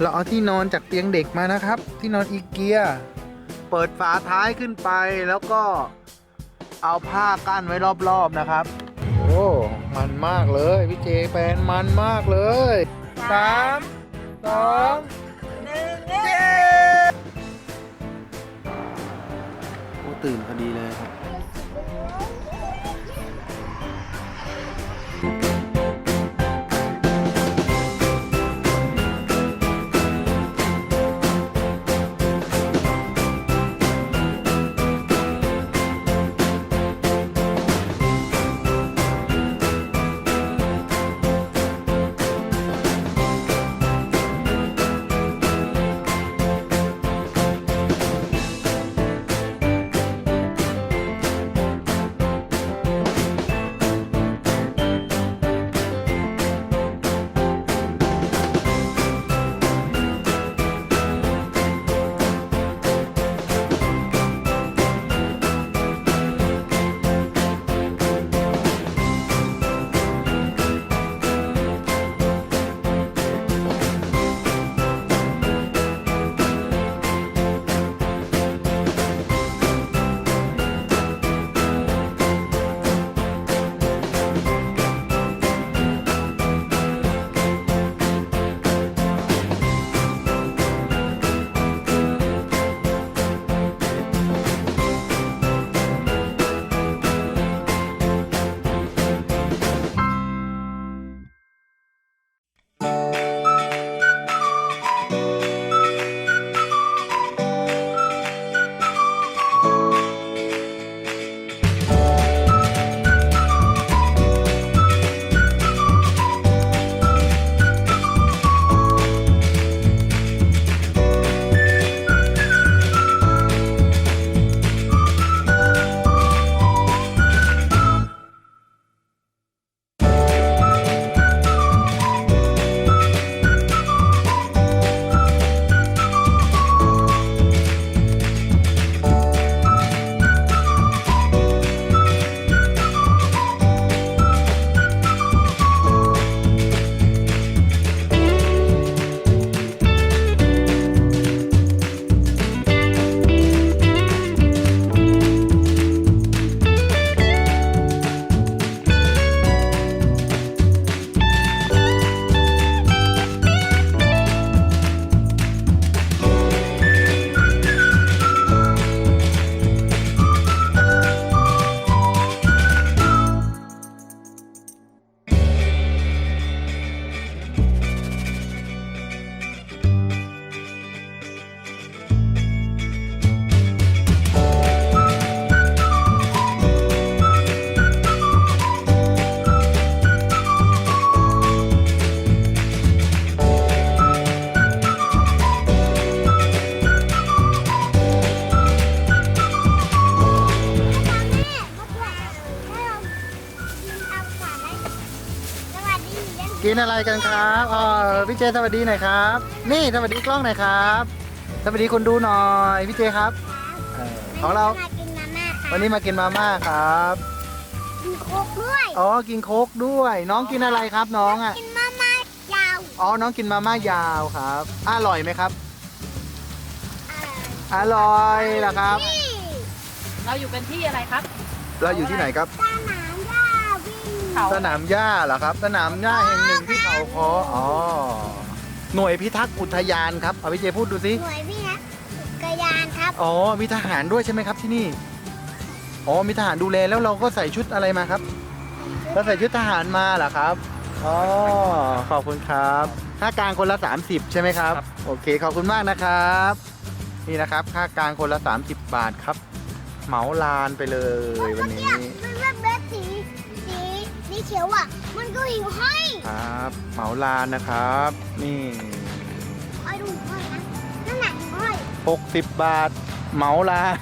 เราเอาที่นอนจากเตียงเด็กมานะครับ ที่นอนอีเกีย เปิดฝาท้ายขึ้นไปแล้วก็เอาผ้ากั้นไว้รอบๆนะครับ โอ้มันมากเลยพี่เจแปนมันมากเลยสามสองหนึ่งเย้โอ้ตื่นพอดีเลยครับ นอะไรกันครับอ๋อพี่เจสวัสดีหน่อยครับ นี่สวัสดีกล้องหน่อยครับ สวัสดีคนดูหน่อยพี่เจครับเออของเรามากินมาม่าค่ะวันนี้มากินมาม่าครับ กินโค้กด้วยอ๋อ กินโค้กด้วย น้องกินอะไรครับน้องอะ กินมาม่ายาวอ๋อ น้องกินมาม่ายาวครับ อร่อยไหมครับเอ่ออร่อยเหรอครับ นี่เราอยู่กันที่อะไรครับ เราอยู่ที่ไหนครับสนามหญ้าวิ่ง เขา สนามหญ้าเหรอครับ สนามหญ้าแห่งหนึ่งที่เขาคออ๋อ หน่วยพิทักษ์อุทยานครับเอาพี่เจพูดดูสิ หน่วยพี่นะกระยานครับ อ๋อ มีทหารด้วยใช่ไหมครับที่นี่ อ๋อ มีทหารดูแลแล้วเราก็ใส่ชุดอะไรมาครับ เราใส่ชุดทหารมาเหรอครับ อ๋อ ขอบคุณครับค่ากลางคนละ 30 ใช่ไหมครับโอเค ขอบคุณมากนะครับ นี่นะครับ ค่ากลางคนละ 30 บาทครับ เหมาลานไปเลยวันนี้ มันว่าเบสสี สีสีเขียวอะ มันก็หิวให้ครับเหมาลานนะครับ นี่คอยดูให้นะนั่นไหนห้อย60 บาทเหมาลาน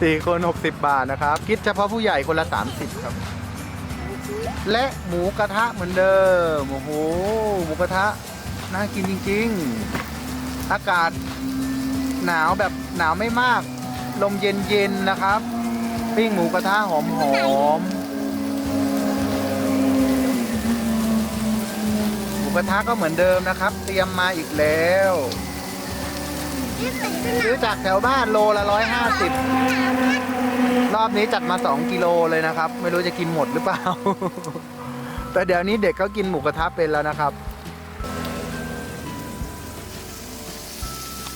สี่คน 60 บาทนะครับ คิดเฉพาะผู้ใหญ่คนละ 30 ครับ และหมูกระทะเหมือนเดิมโอ้โหหมูกระทะน่ากินจริง ๆ อากาศหนาวแบบหนาวไม่มาก ลมเย็นๆนะครับ ปิ้งหมูกระทะหอมๆ กระทะก็เหมือนเดิมนะครับ เตรียมมาอีกแล้ว ซื้อจากแถวบ้านโลละร้อยห้าสิบรอบนี้จัดมา 2 กิโลเลยนะครับ ไม่รู้จะกินหมดหรือเปล่า แต่เดี๋ยวนี้เด็กเขากินหมูกระทะเป็นแล้วนะครับ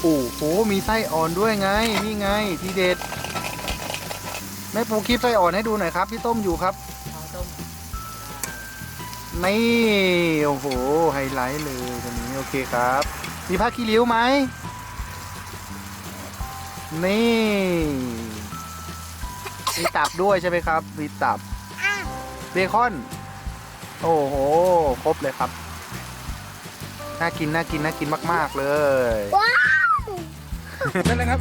โอ้โหมีไส้อ่อนด้วยไง นี่ไง ทีเด็ดแม่ปูคลิปไส้อ่อนให้ดูหน่อยครับที่ต้มอยู่ครับ นี่โอ้โหไฮไลท์เลยตัวนี้โอเคครับ มีผ้าขี้ริ้วไหมนี่มีตับด้วยใช่ไหมครับ มีตับอะเบคอน โอ้โห ครบเลยครับ น่ากินน่ากินน่ากินมาก ๆ เลยว้าวนั่นแหละครับ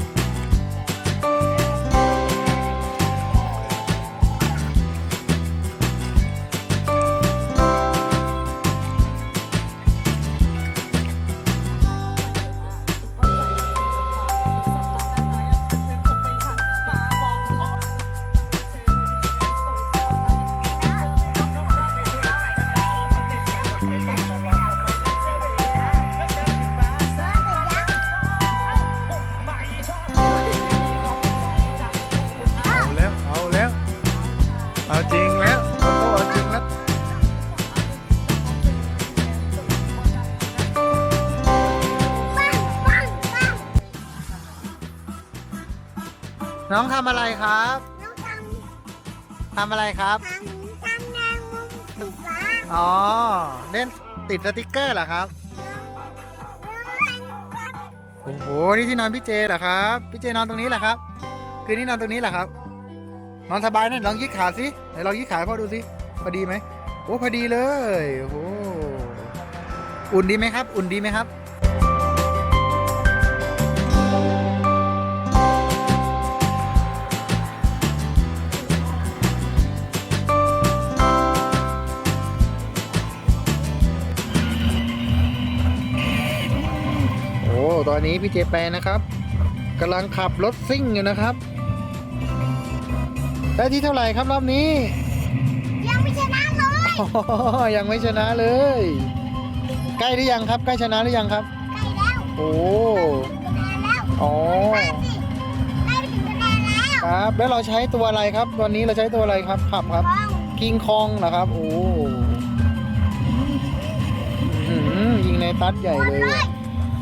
ำทำอะไรครับ ทำทำแมงมุมสีฟ้าอ๋อ เล่นติดสติกเกอร์เหรอครับ โอ้โห นี่ที่นอนพี่เจเหรอครับ พี่เจนอนตรงนี้เหรอครับ คืนนี้นอนตรงนี้เหรอครับ นอนสบายนะลองยืดขาสิไหนลองยืดขาให้พ่อดูสิพอดีไหมโอ้พอดีเลย โอ้โห อุ่นดีไหมครับ อุ่นดีไหมครับ ตอนนี้พี่เจแปนนะครับกำลังขับรถซิ่งอยู่นะครับ ได้ที่เท่าไหร่ครับรอบนี้ ยังไม่ชนะเลยอ๋อยังไม่ชนะเลย ใกล้หรือยังครับ ใกล้ชนะหรือยังครับ ใกล้แล้วโอ้คะแนนแล้วอ๋อใกล้ไปถึงคะแนนแล้วครับ แล้วเราใช้ตัวอะไรครับตอนนี้เราใช้ตัวอะไรครับขับครับป้องคิงคองเหรอครับ โอ้อื้อหือยิงในตัดใหญ่เลย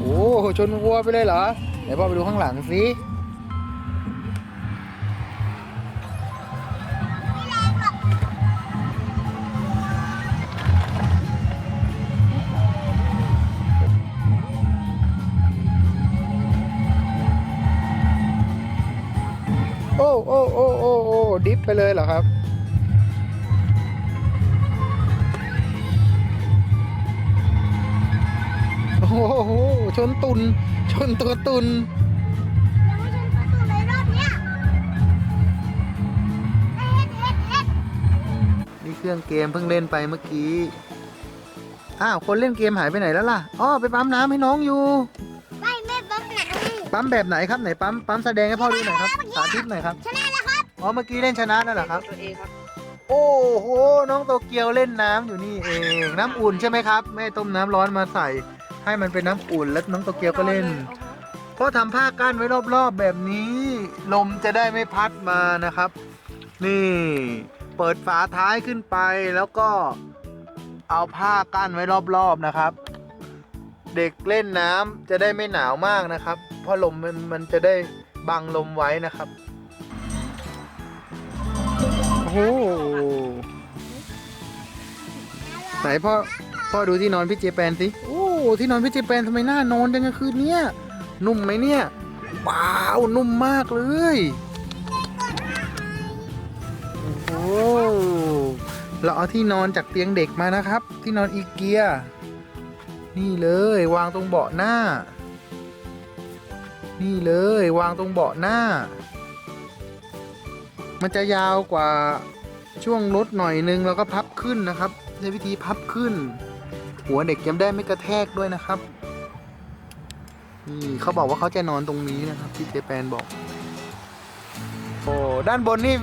โอ้ชนวัวไปเลยเหรอเดี๋ยวพ่อไปดูข้างหลังสิโอ้โอ้โอ้โอ้โอ้ดิฟไปเลยเหรอครับ โอ้โห ชนตุน ชนตัวตุน ยังไม่ชนประตูเลยรอบเนี้ยเอ็ดเอ็ดเอ็ดนี่เครื่องเกมเพิ่งเล่นไปเมื่อกี้ อ้าว คนเล่นเกมหายไปไหนแล้วล่ะ อ๋อ ไปปั๊มน้ำให้น้องอยู่ ไม่ไม่ปั๊มหนักปั๊มแบบไหนครับไหนปั๊ม ปั๊มแสดงให้พ่อดูหน่อยครับ สาธิตหน่อยครับ ชนะแล้วครับ อ๋อ เมื่อกี้เล่นชนะนั่นเหรอครับ ตัวเองครับ โอ้โห น้องโตเกียวเล่นน้ำอยู่นี่เอง น้ำอุ่นใช่ไหมครับ แม่ต้มน้ำร้อนมาใส่ ให้มันเป็นน้ำอุ่นแล้วน้องโตเกียวก็เล่น เพราะทำผ้ากั้นไว้รอบๆแบบนี้ ลมจะได้ไม่พัดมานะครับ นี่เปิดฝาท้ายขึ้นไปแล้วก็เอาผ้ากั้นไว้รอบๆนะครับ เด็กเล่นน้ำจะได้ไม่หนาวมากนะครับ เพราะลมมันมันจะได้บังลมไว้นะครับโอ้โหไหนพ่อพ่อดูที่นอนพี่เจแปนสิโอ้ ที่นอนพี่เจแปนทำไมหน่านอนจังกลางคืนเนี้ยนุ่มไหมเนี่ยว้าวนุ่มมากเลยโอ้เราเอาที่นอนจากเตียงเด็กมานะครับ ที่นอนอีเกีย นี่เลยวางตรงเบาะหน้า นี่เลยวางตรงเบาะหน้า มันจะยาวกว่าช่วงรถหน่อยนึงแล้วก็พับขึ้นนะครับ ใช้วิธีพับขึ้น หัวเด็กยังได้ไม่กระแทกด้วยนะครับนี่เขาบอกว่าเขาจะนอนตรงนี้นะครับที่เจแปนบอก โอ้ด้านบนนี่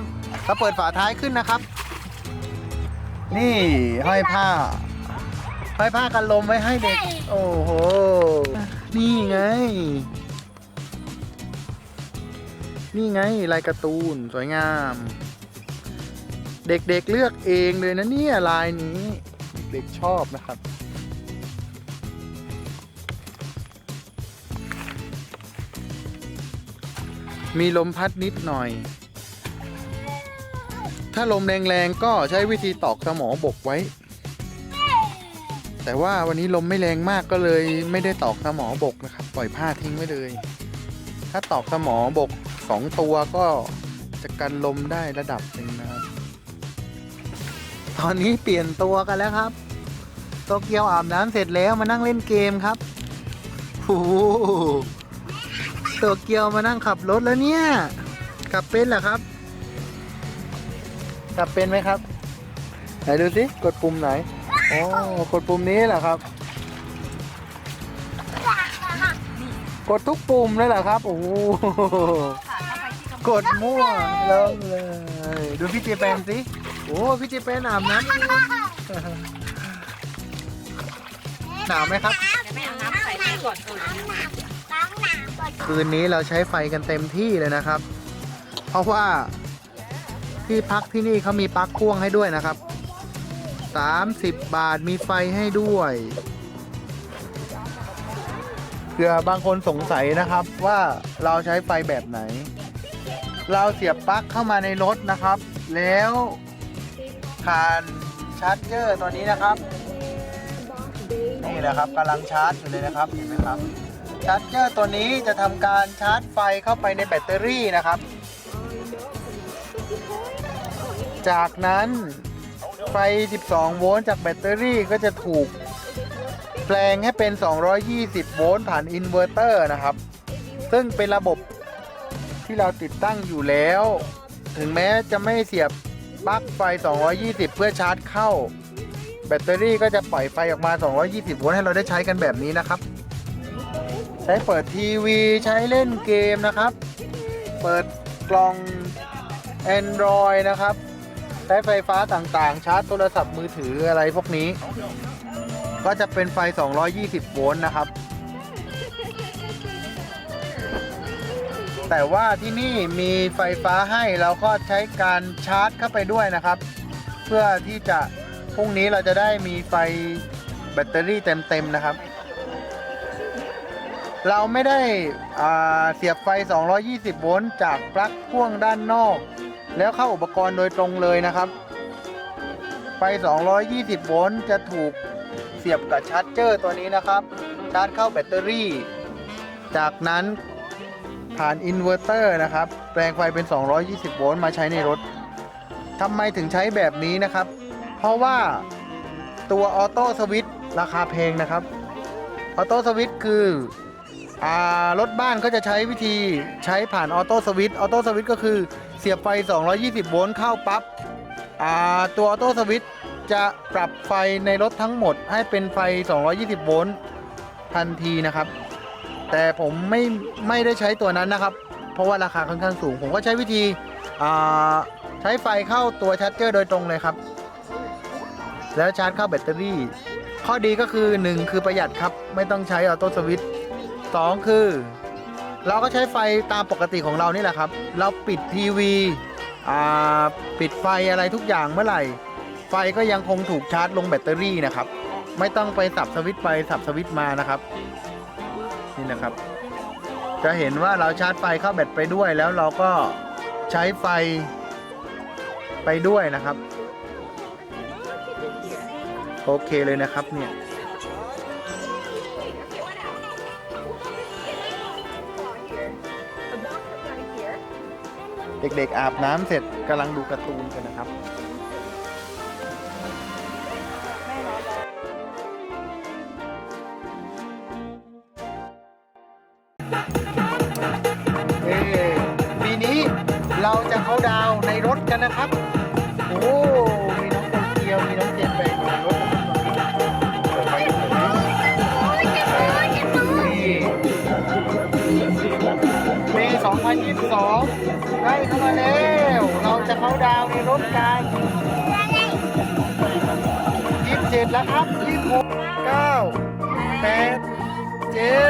เขาเปิดฝาท้ายขึ้นนะครับ นี่ห้อยผ้าห้อยผ้ากันลมไว้ให้เด็ก โอ้โห นี่ไง นี่ไงลายการ์ตูนสวยงาม เด็กๆเลือกเองเลยนะเนี่ยลายนี้ เด็กชอบนะครับ มีลมพัดนิดหน่อย ถ้าลมแรงๆ ก็ใช้วิธีตอกสมอบกไว้ แต่ว่าวันนี้ลมไม่แรงมากก็เลยไม่ได้ตอกสมอบกนะครับ ปล่อยผ้าทิ้งไว้เลย ถ้าตอกสมอบกสองตัวก็จะกันลมได้ระดับหนึ่งนะครับ ตอนนี้เปลี่ยนตัวกันแล้วครับ โตเกียวอาบน้ำเสร็จแล้วมานั่งเล่นเกมครับโอ้ โตเกียวมานั่งขับรถแล้วเนี่ย ขับเป็นเหรอครับ ขับเป็นไหมครับ ไหนดูสิ กดปุ่มไหนอ๋อกดปุ่มนี้เหรอครับ กดทุกปุ่มเลยเหรอครับ โอ้โหกดมั่วแล้วเลย ดูพี่เจแปนสิ โอ้พี่เจแปนอาบน้ำหนาวไหมครับ เดี๋ยวแม่เอาน้ำใส่ให้ก่อนอุ่น คืนนี้เราใช้ไฟกันเต็มที่เลยนะครับ เพราะว่าที่พักที่นี่เขามีปลั๊กพ่วงให้ด้วยนะครับ 30 บาทมีไฟให้ด้วยเผื่อบางคนสงสัยนะครับว่าเราใช้ไฟแบบไหน เราเสียบปลั๊กเข้ามาในรถนะครับ แล้วผ่านชาร์จเจอร์ตัวนี้นะครับ นี่นะครับกำลังชาร์จอยู่เลยนะครับเห็นไหมครับ ชาร์จเจอร์ตัวนี้จะทำการชาร์จไฟเข้าไปในแบตเตอรี่นะครับ จากนั้นไฟ 12 โวลต์จากแบตเตอรี่ก็จะถูกแปลงให้เป็น 220 โวลต์ผ่านอินเวอร์เตอร์นะครับ ซึ่งเป็นระบบที่เราติดตั้งอยู่แล้ว ถึงแม้จะไม่เสียบปลั๊กไฟ 220 เพื่อชาร์จเข้า แบตเตอรี่ก็จะปล่อยไฟออกมา 220 โวลต์ให้เราได้ใช้กันแบบนี้นะครับ ใช้เปิดทีวีใช้เล่นเกมนะครับ เปิดกล่อง Android นะครับ ใช้ไฟฟ้าต่างๆ ชาร์จโทรศัพท์มือถืออะไรพวกนี้ ก็จะเป็นไฟ 220 โวลต์นะครับ แต่ว่าที่นี่มีไฟฟ้าให้เราก็ใช้การชาร์จเข้าไปด้วยนะครับ เพื่อที่จะพรุ่งนี้เราจะได้มีไฟแบตเตอรี่เต็มๆนะครับ เราไม่ได้อ่าเสียบไฟ 220 โวลต์จากปลั๊กพ่วงด้านนอก แล้วเข้าอุปกรณ์โดยตรงเลยนะครับ ไฟ 220 โวลต์จะถูกเสียบกับชาร์จเจอร์ตัวนี้นะครับ ชาร์จเข้าแบตเตอรี่ จากนั้นผ่านอินเวอร์เตอร์นะครับ แปลงไฟเป็น 220 โวลต์มาใช้ในรถทำไมถึงใช้แบบนี้นะครับ เพราะว่าตัวออโต้สวิตช์ราคาแพงนะครับ ออโต้สวิตช์คือ อ่ารถบ้านก็จะใช้วิธีใช้ผ่านออโต้สวิตช์ออโต้สวิตช์ก็คือเสียบไฟ 220 โวลต์เข้าปั๊บอ่าตัวออโต้สวิตช์จะปรับไฟในรถทั้งหมดให้เป็นไฟ 220 โวลต์ทันทีนะครับ แต่ผมไม่ไม่ได้ใช้ตัวนั้นนะครับ เพราะว่าราคาค่อนข้างสูง ผมก็ใช้วิธีอ่าใช้ไฟเข้าตัวชาร์จเจอร์โดยตรงเลยครับ แล้วชาร์จเข้าแบตเตอรี่ ข้อดีก็คือ 1 คือประหยัดครับ ไม่ต้องใช้ออโต้สวิตช์ 2 คือ เราก็ใช้ไฟตามปกติของเรานี่แหละครับ เราปิดทีวีปิดไฟอะไรทุกอย่างเมื่อไหร่ ไฟก็ยังคงถูกชาร์จลงแบตเตอรี่นะครับ ไม่ต้องไปสับสวิตช์ไปสับสวิตช์มานะครับ นี่นะครับ จะเห็นว่าเราชาร์จไฟเข้าแบตไปด้วยแล้วเราก็ใช้ไฟไปด้วยนะครับ โอเคเลยนะครับเนี่ย เด็กๆอาบน้ำเสร็จกำลังดูการ์ตูนกันนะครับ Yeah.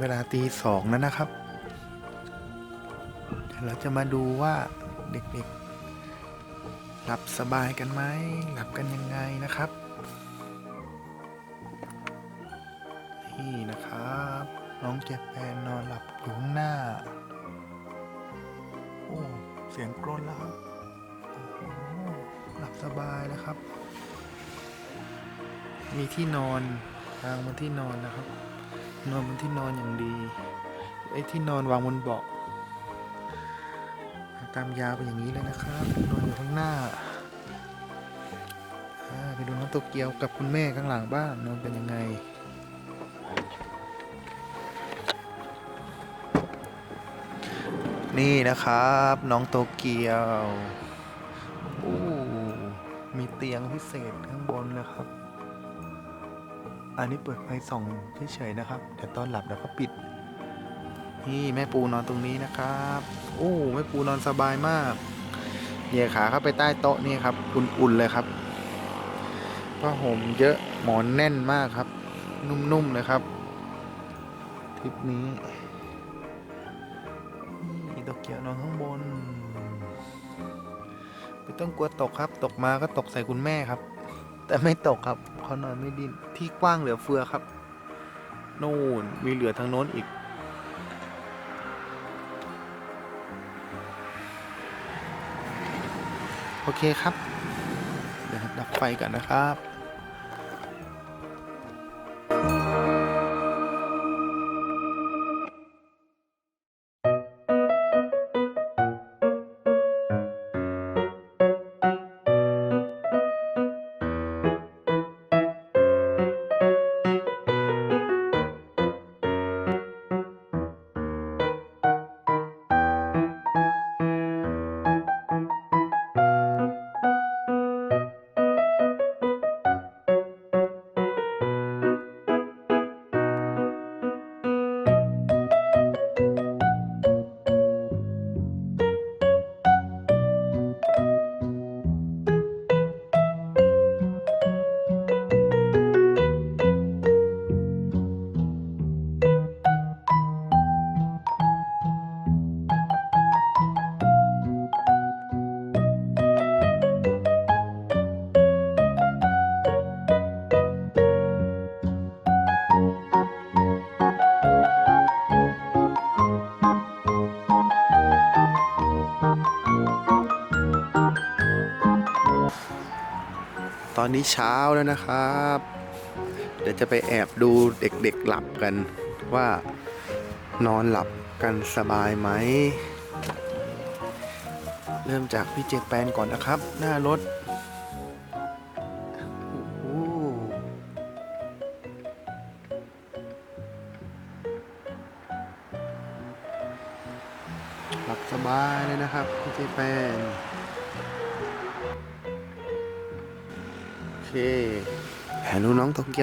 เวลาตีสองแล้วนะครับ เราจะมาดูว่าเด็กๆ หลับสบายกันไหม หลับกันยังไงนะครับ นี่นะครับ น้องเจแปนนอนหลับอยู่ข้างหน้า โอ้ เสียงกรนแล้วครับหลับสบายนะครับ มีที่นอนวางบนที่นอนนะครับ นอนบนที่นอนอย่างดี ไอ้ที่นอนวางบนเบาะตามยาวไปอย่างนี้เลยนะครับนอนอยู่ข้างหน้าอ่าไปดูน้องโตเกียวกับคุณแม่ข้างหลังบ้านนอนเป็นยังไงนี่นะครับ น้องโตเกียว โอ้ มีเตียงพิเศษข้างบนเลยครับ อันนี้เปิดไฟส่องเฉยๆนะครับเดี๋ยวตอนหลับเดี๋ยวก็ปิด นี่แม่ปูนอนตรงนี้นะครับ โอ้แม่ปูนอนสบายมากเหยียขาเข้าไปใต้โต๊ะนี่ครับ อุ่นๆเลยครับผ้าห่มเยอะหมอนแน่นมากครับ นุ่มๆเลยครับทริปนี้นี่ตกเกียวนอนข้างบนไม่ต้องกลัวตกครับ ตกมาก็ตกใส่คุณแม่ครับ แต่ไม่ตกครับ เขานอนไม่ดิ้นที่กว้างเหลือเฟือครับนู่นมีเหลือทางโน้นอีก โอเคครับ เดี๋ยวดับไฟกันนะครับ ตอนนี้เช้าแล้วนะครับ เดี๋ยวจะไปแอบดูเด็กๆหลับกัน ว่านอนหลับกันสบายไหม เริ่มจากพี่เจแปนก่อนนะครับ หน้ารถ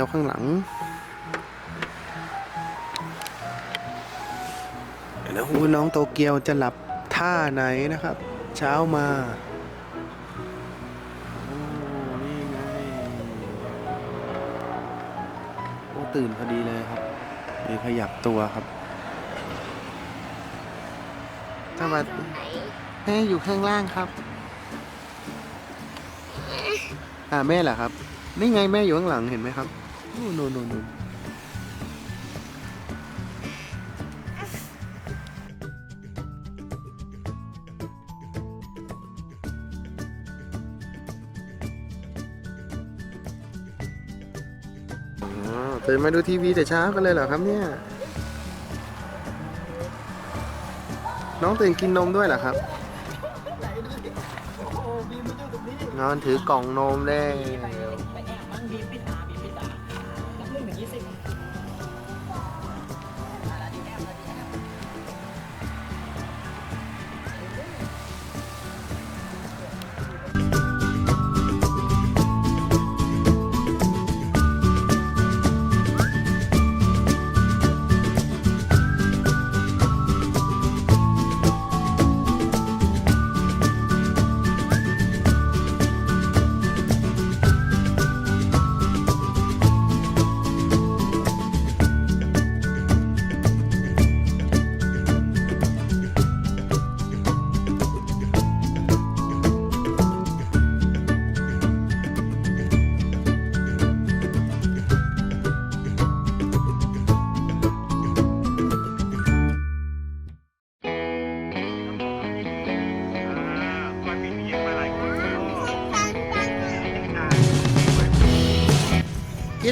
วข้างหลังแล้วน้องโตเกียวจะหลับท่าไหนนะครับ เช้ามาโอ้นี่ไงโอ้ตื่นพอดีเลยครับเลยขยับตัวครับสวัสดีแม่อยู่ข้างล่างครับ อ่าแม่เหรอครับ นี่ไงแม่อยู่ข้างหลังเห็นไหมครับ นู่นนู่นนู่นนู่นอ๋อตื่นมาดูทีวีแต่เช้ากันเลยเหรอครับเนี่ย น้องตื่นกินนมด้วยเหรอครับ นอนถือกล่องนมได้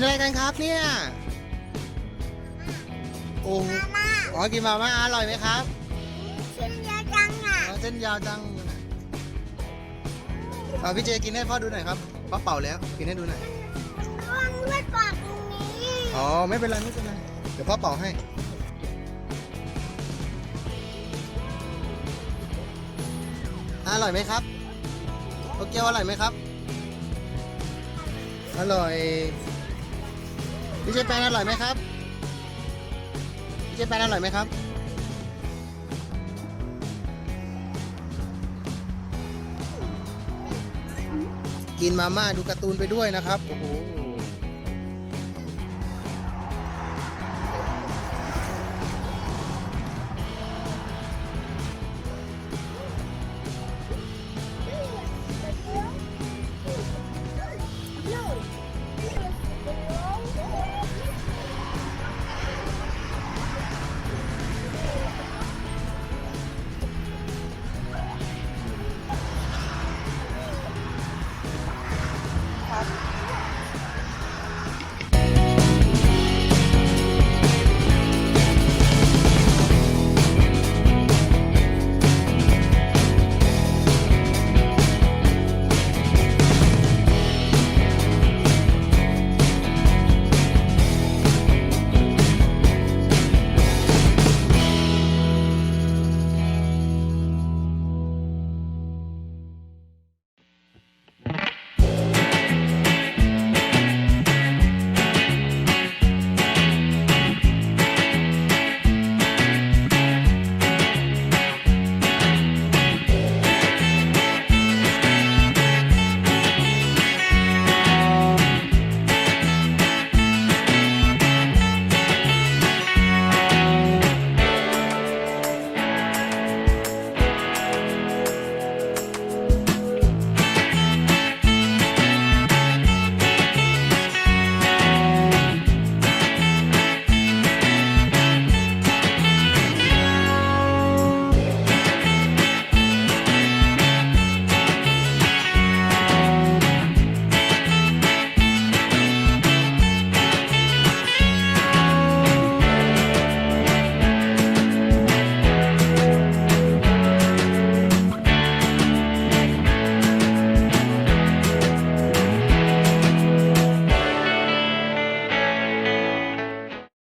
อะไรกันครับเนี่ย โอ้มาม่าอ๋อกินมาม่าอร่อยไหมครับชิ้นเยอะจังอะอ๋อเส้นยาวจังเอาพี่เจกินให้พ่อดูหน่อยครับพ่อเป่าแล้ว กินให้ดูหน่อย ระวังเลือดปากตรงนี้อ๋อไม่เป็นไรไม่เป็นไร เดี๋ยวพ่อเป่าให้ อร่อยไหมครับโตเกียวอร่อยไหมครับ อร่อย พี่เจแปนอร่อยไหมครับพี่เจแปนอร่อยไหมครับ กินมาม่าดูการ์ตูนไปด้วยนะครับโอ้โห